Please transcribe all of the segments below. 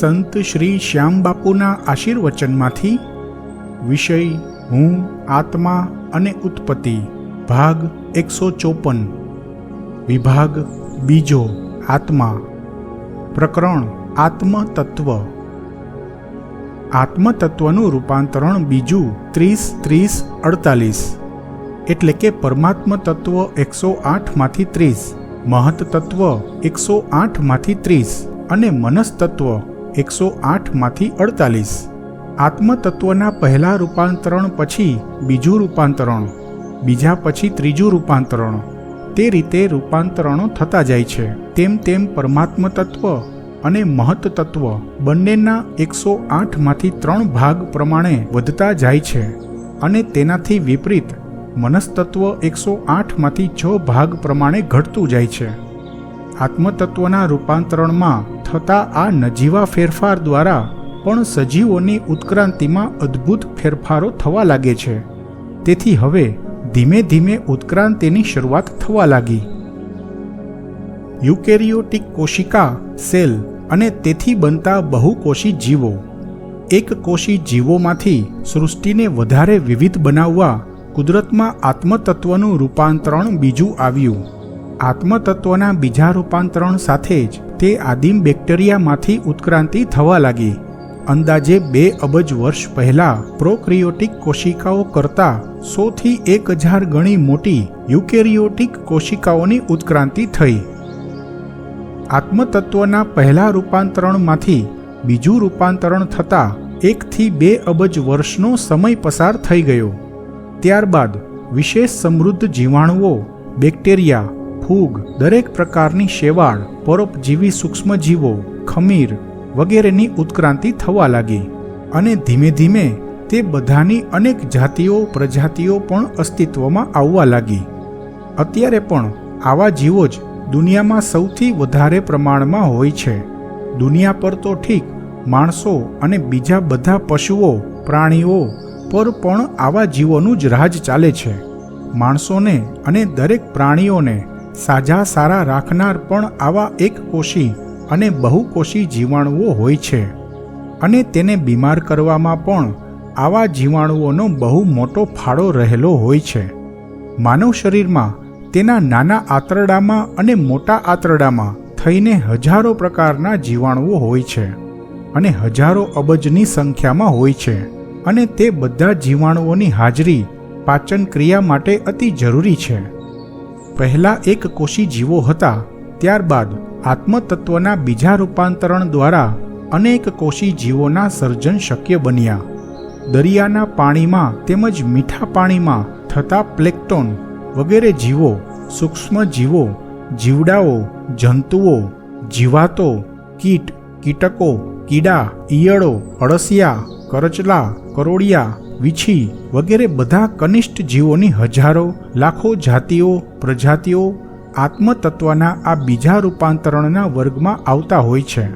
સંત શ્રી શ્યામબાપુના આશીર્વચનમાંથી વિષય હું, આત્મા અને ઉત્પત્તિ ભાગ એકસો ચોપન, વિભાગ બીજો આત્મા, પ્રકરણ આત્મતત્વ. આત્મતત્વનું રૂપાંતરણ બીજું ત્રીસ ત્રીસ અડતાલીસ, એટલે કે પરમાત્મ તત્વ એકસો આઠમાંથી ત્રીસ મહત તત્વ એકસો આઠમાંથી ત્રીસ અને મનસ્તત્વ એકસો આઠમાંથી અડતાલીસ. આત્મતત્વના પહેલા રૂપાંતરણ પછી બીજું રૂપાંતરણ, બીજા પછી ત્રીજું રૂપાંતરણ. તે રીતે રૂપાંતરણો થતા જાય છે. તેમ તેમ પરમાત્મ તત્વ અને મહત તત્વ બંનેના એકસો આઠમાંથી ત્રણ ભાગ પ્રમાણે વધતા જાય છે અને તેનાથી વિપરીત મનસ્તત્વ એકસો આઠમાંથી છ ભાગ પ્રમાણે ઘટતું જાય છે. આત્મતત્વના રૂપાંતરણમાં થતા આ નજીવા ફેરફાર દ્વારા પણ સજીવોની ઉત્ક્રાંતિમાં અદ્ભુત ફેરફારો થવા લાગે છે. તેથી હવે ધીમે ધીમે ઉત્ક્રાંતિની શરૂઆત થવા લાગી. યુકેરિયોટિક કોશિકા, સેલ અને તેથી બનતા બહુકોષી જીવો. એક કોશી જીવોમાંથી સૃષ્ટિને વધારે વિવિધ બનાવવા કુદરતમાં આત્મતત્વનું રૂપાંતરણ બીજું આવ્યું. આત્મતત્વના બીજા રૂપાંતરણ સાથે જ તે આદિમ બેક્ટેરિયામાંથી ઉત્ક્રાંતિ થવા લાગી. અંદાજે બે અબજ વર્ષ પહેલાં પ્રોક્રિયોટિક કોશિકાઓ કરતાં સોથી એક હજાર ગણી મોટી યુકેરિયોટિક કોશિકાઓની ઉત્ક્રાંતિ થઈ. આત્મતત્વના પહેલા રૂપાંતરણમાંથી બીજું રૂપાંતરણ થતાં એકથી બે અબજ વર્ષનો સમય પસાર થઈ ગયો. ત્યારબાદ વિશેષ સમૃદ્ધ જીવાણુઓ, બેક્ટેરિયા ફૂગ, દરેક પ્રકારની શેવાળ પરોપજીવી સૂક્ષ્મજીવો, ખમીર વગેરેની ઉત્ક્રાંતિ થવા લાગી. અને ધીમે ધીમે તે બધાની અનેક જાતિઓ, પ્રજાતિઓ પણ અસ્તિત્વમાં આવવા લાગી. અત્યારે પણ આવા જીવો જ દુનિયામાં સૌથી વધારે પ્રમાણમાં હોય છે. દુનિયા પર તો ઠીક, માણસો અને બીજા બધા પશુઓ, પ્રાણીઓ પર પણ આવા જીવોનું જ રાજ ચાલે છે. માણસોને અને દરેક પ્રાણીઓને સાજા સારા રાખનાર પણ આવા એક કોષી અને બહુકોષી જીવાણુઓ હોય છે. અને તેને બીમાર કરવામાં પણ આવા જીવાણુઓનો બહુ મોટો ફાળો રહેલો હોય છે. માનવ શરીરમાં તેના નાના આંતરડામાં અને મોટા આંતરડામાં થઈને હજારો પ્રકારના જીવાણુઓ હોય છે અને હજારો અબજની સંખ્યામાં હોય છે. અને તે બધા જીવાણુઓની હાજરી પાચન ક્રિયા માટે અતિ જરૂરી છે. પહેલા એક કોષી જીવો હતા, ત્યારબાદ આત્મતત્વના બીજા રૂપાંતરણ દ્વારા અનેક કોષી જીવોના સર્જન શક્ય બન્યા. દરિયાના પાણીમાં તેમજ મીઠા પાણીમાં થતા પ્લેક્ટોન વગેરે જીવો, સૂક્ષ્મ જીવો, જીવડાઓ, જંતુઓ, જીવાતો, કીટ, કીટકો, કીડા, ઈયળો, અળસિયા કરચલા કરોડિયા વીછી વગેરે બધા કનિષ્ઠ જીવોની હજારો, લાખો જાતિઓ, પ્રજાતિઓ આત્મતત્વના આ બીજા રૂપાંતરણના વર્ગમાં આવતા હોય છે.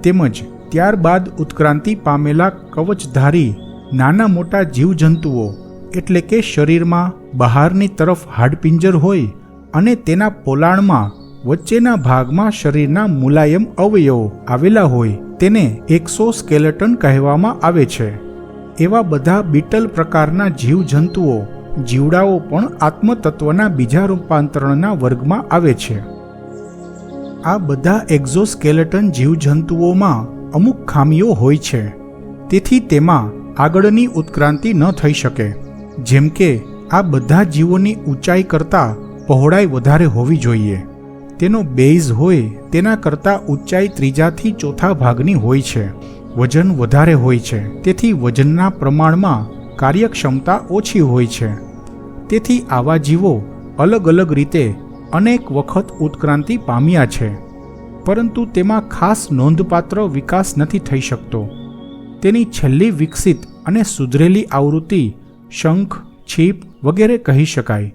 તેમજ ત્યારબાદ ઉત્ક્રાંતિ પામેલા કવચધારી નાના મોટા જીવજંતુઓ, એટલે કે શરીરમાં બહારની તરફ હાડપિંજર હોય અને તેના પોલાણમાં વચ્ચેના ભાગમાં શરીરના મુલાયમ અવયવો આવેલા હોય તેને એક્સોસ્કેલેટન કહેવામાં આવે છે. એવા બધા બીટલ પ્રકારના જીવજંતુઓ, જીવડાઓ પણ આત્મતત્વના બીજા રૂપાંતરણના વર્ગમાં આવે છે. આ બધા એક્ઝોસ્કેલેટન જીવજંતુઓમાં અમુક ખામીઓ હોય છે. તેથી તેમાં આગળની ઉત્ક્રાંતિ ન થઈ શકે. જેમ કે, આ બધા જીવોની ઊંચાઈ કરતાં પહોળાઈ વધારે હોવી જોઈએ. તેનો બેઝ હોય, તેના કરતાં ઊંચાઈ ત્રીજાથી ચોથા ભાગની હોય છે. વજન વધારે હોય છે. તેથી વજનના પ્રમાણમાં કાર્યક્ષમતા ઓછી હોય છે. તેથી આવા જીવો અલગ અલગ રીતે અનેક વખત ઉત્ક્રાંતિ પામ્યા છે. પરંતુ તેમાં ખાસ નોંધપાત્ર વિકાસ નથી થઈ શકતો. તેની છેલ્લી વિકસિત અને સુધરેલી આવૃત્તિ શંખ, છીપ વગેરે કહી શકાય.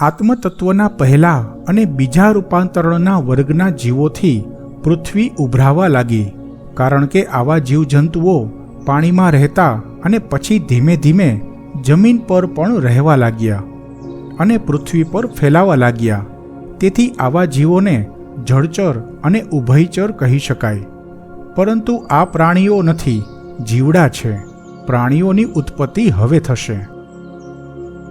આત્મતત્વના પહેલા અને બીજા રૂપાંતરણના વર્ગના જીવોથી પૃથ્વી ઉભરાવા લાગી. કારણ કે આવા જીવજંતુઓ પાણીમાં રહેતા અને પછી ધીમે ધીમે જમીન પર પણ રહેવા લાગ્યા અને પૃથ્વી પર ફેલાવા લાગ્યા. તેથી આવા જીવોને જળચર અને ઉભયચર કહી શકાય. પરંતુ આ પ્રાણીઓ નથી, જીવડા છે. પ્રાણીઓની ઉત્પત્તિ હવે થશે.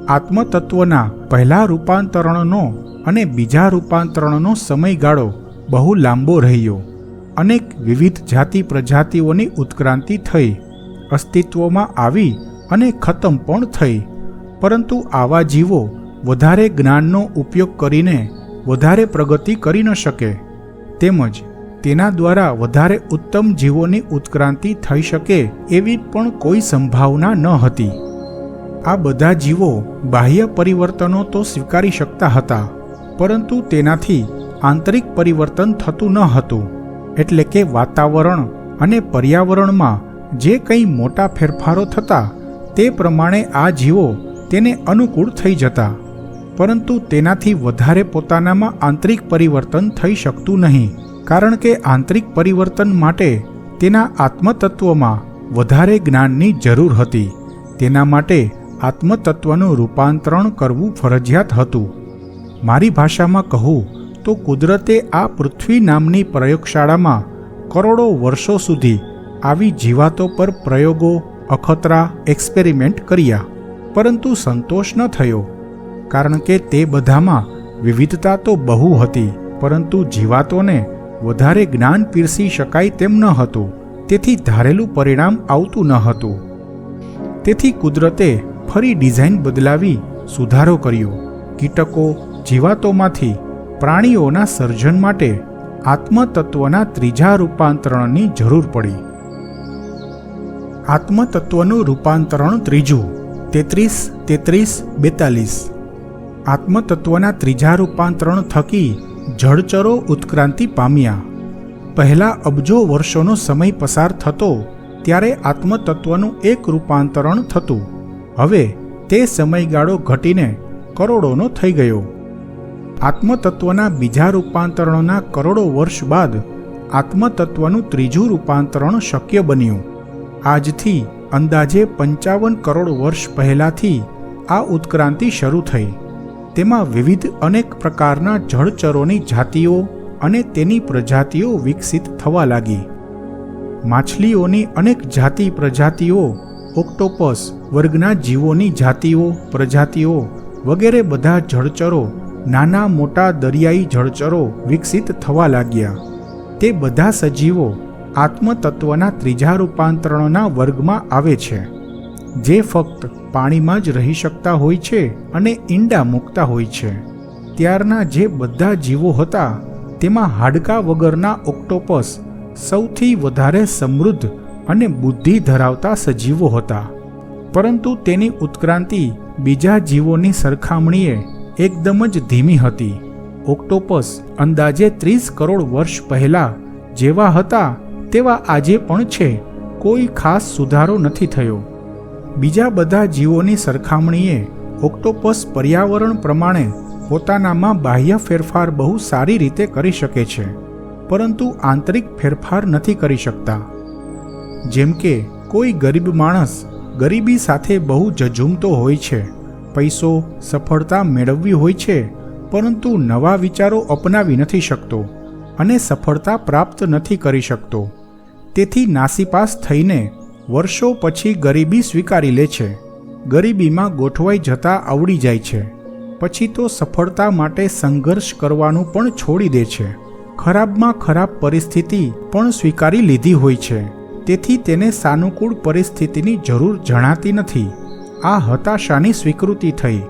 આત્મતત્વના પહેલા રૂપાંતરણનો અને બીજા રૂપાંતરણનો સમયગાળો બહુ લાંબો રહ્યો. અનેક વિવિધ જાતિ પ્રજાતિઓની ઉત્ક્રાંતિ થઈ, અસ્તિત્વમાં આવી અને ખતમ પણ થઈ. પરંતુ આવા જીવો વધારે જ્ઞાનનો ઉપયોગ કરીને વધારે પ્રગતિ કરી ન શકે. તેમજ તેના દ્વારા વધારે ઉત્તમ જીવોની ઉત્ક્રાંતિ થઈ શકે એવી પણ કોઈ સંભાવના ન હતી. આ બધા જીવો બાહ્ય પરિવર્તનો તો સ્વીકારી શકતા હતા, પરંતુ તેનાથી આંતરિક પરિવર્તન થતું ન હતું. એટલે કે વાતાવરણ અને પર્યાવરણમાં જે કંઈ મોટા ફેરફારો થતા, તે પ્રમાણે આ જીવો તેને અનુકૂળ થઈ જતા. પરંતુ તેનાથી વધારે પોતાનામાં આંતરિક પરિવર્તન થઈ શકતું નહીં, કારણ કે આંતરિક પરિવર્તન માટે તેના આત્મતત્વમાં વધારે જ્ઞાનની જરૂર હતી. તેના માટે આત્મતત્વનું રૂપાંતરણ કરવું ફરજિયાત હતું. મારી ભાષામાં કહું, તો કુદરતે આ પૃથ્વી નામની પ્રયોગશાળામાં કરોડો વર્ષો સુધી આવી જીવાતો પર પ્રયોગો, અખતરા, એક્સપેરિમેન્ટ કર્યા. પરંતુ સંતોષ ન થયો, કારણ કે તે બધામાં વિવિધતા તો બહુ હતી, પરંતુ જીવાતોને વધારે જ્ઞાન પીરસી શકાય તેમ ન હતું. તેથી ધારેલું પરિણામ આવતું ન હતું. તેથી કુદરતે ફરી ડિઝાઇન બદલાવી સુધારો કર્યો. કીટકો જીવાતોમાંથી પ્રાણીઓના સર્જન માટે આત્મતત્વના ત્રીજા રૂપાંતરણની જરૂર પડી. આત્મતત્વનું રૂપાંતરણ ત્રીજું, તેત્રીસ તેત્રીસ, બેતાલીસ. આત્મતત્વના ત્રીજા રૂપાંતરણ થકી જળચરો ઉત્ક્રાંતિ પામ્યા. પહેલા અબજો વર્ષોનો સમય પસાર થતો, ત્યારે આત્મતત્વનું એક રૂપાંતરણ થતું. હવે તે સમયગાળો ઘટીને કરોડોનો થઈ ગયો. આત્મતત્વના બીજા રૂપાંતરણના કરોડો વર્ષ બાદ આત્મતત્વનું ત્રીજું રૂપાંતરણ શક્ય બન્યું. આજથી અંદાજે પંચાવન કરોડ વર્ષ પહેલાંથી આ ઉત્ક્રાંતિ શરૂ થઈ. તેમાં વિવિધ અનેક પ્રકારના જળચરોની જાતિઓ અને તેની પ્રજાતિઓ વિકસિત થવા લાગી. માછલીઓની અનેક જાતિ પ્રજાતિઓ ઓક્ટોપસ વર્ગના જીવોની જાતિઓ, પ્રજાતિઓ વગેરે બધા જળચરો, નાના મોટા દરિયાઈ જળચરો વિકસિત થવા લાગ્યા. તે બધા સજીવો આત્મતત્વના ત્રીજા રૂપાંતરણના વર્ગમાં આવે છે, જે ફક્ત પાણીમાં જ રહી શકતા હોય છે અને ઈંડા મૂકતા હોય છે. ત્યારના જે બધા જીવો હતા, તેમાં હાડકા વગરના ઓક્ટોપસ સૌથી વધારે સમૃદ્ધ અને બુદ્ધિ ધરાવતા સજીવો હતા. પરંતુ તેની ઉત્ક્રાંતિ બીજા જીવોની સરખામણીએ એકદમ જ ધીમી હતી. ઓક્ટોપસ અંદાજે ત્રીસ કરોડ વર્ષ પહેલા જેવા હતા તેવા આજે પણ છે. કોઈ ખાસ સુધારો નથી થયો. બીજા બધા જીવોની સરખામણીએ ઓક્ટોપસ પર્યાવરણ પ્રમાણે પોતાનામાં બાહ્ય ફેરફાર બહુ સારી રીતે કરી શકે છે. પરંતુ આંતરિક ફેરફાર નથી કરી શકતા. જેમ કે કોઈ ગરીબ માણસ ગરીબી સાથે બહુ જજુમતો હોય છે. પૈસો, સફળતા મેળવવી હોય છે, પરંતુ નવા વિચારો અપનાવી નથી શકતો અને સફળતા પ્રાપ્ત નથી કરી શકતો. તેથી નાસીપાસ થઈને વર્ષો પછી ગરીબી સ્વીકારી લે છે. ગરીબીમાં ગોઠવાઈ જતા આવડી જાય છે. પછી તો સફળતા માટે સંઘર્ષ કરવાનું પણ છોડી દે છે. ખરાબમાં ખરાબ પરિસ્થિતિ પણ સ્વીકારી લીધી હોય છે. તેથી તેને સાનુકૂળ પરિસ્થિતિની જરૂર જણાતી નથી. આ હતાશાની સ્વીકૃતિ થઈ.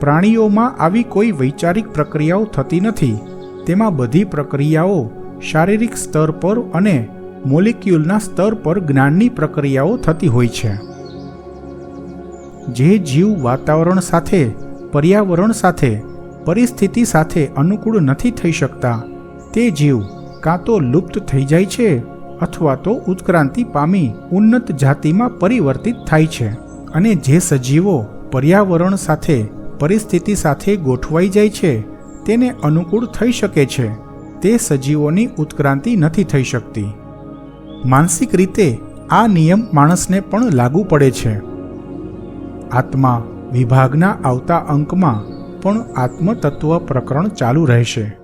પ્રાણીઓમાં આવી કોઈ વૈચારિક પ્રક્રિયાઓ થતી નથી. તેમાં બધી પ્રક્રિયાઓ શારીરિક સ્તર પર અને મોલિક્યુલના સ્તર પર જ્ઞાનની પ્રક્રિયાઓ થતી હોય છે. જે જીવ વાતાવરણ સાથે, પર્યાવરણ સાથે, પરિસ્થિતિ સાથે અનુકૂળ નથી થઈ શકતા. તે જીવ કાં તો લુપ્ત થઈ જાય છે અથવા તો ઉત્ક્રાંતિ પામી ઉન્નત જાતિમાં પરિવર્તિત થાય છે અને જે સજીવો પર્યાવરણ સાથે, પરિસ્થિતિ સાથે ગોઠવાઈ જાય છે, તેને અનુકૂળ થઈ શકે છે. તે સજીવોની ઉત્ક્રાંતિ નથી થઈ શકતી. માનસિક રીતે આ નિયમ માણસને પણ લાગુ પડે છે. આત્મા વિભાગના આવતા અંકમાં પણ આત્મતત્વ પ્રકરણ ચાલુ રહેશે.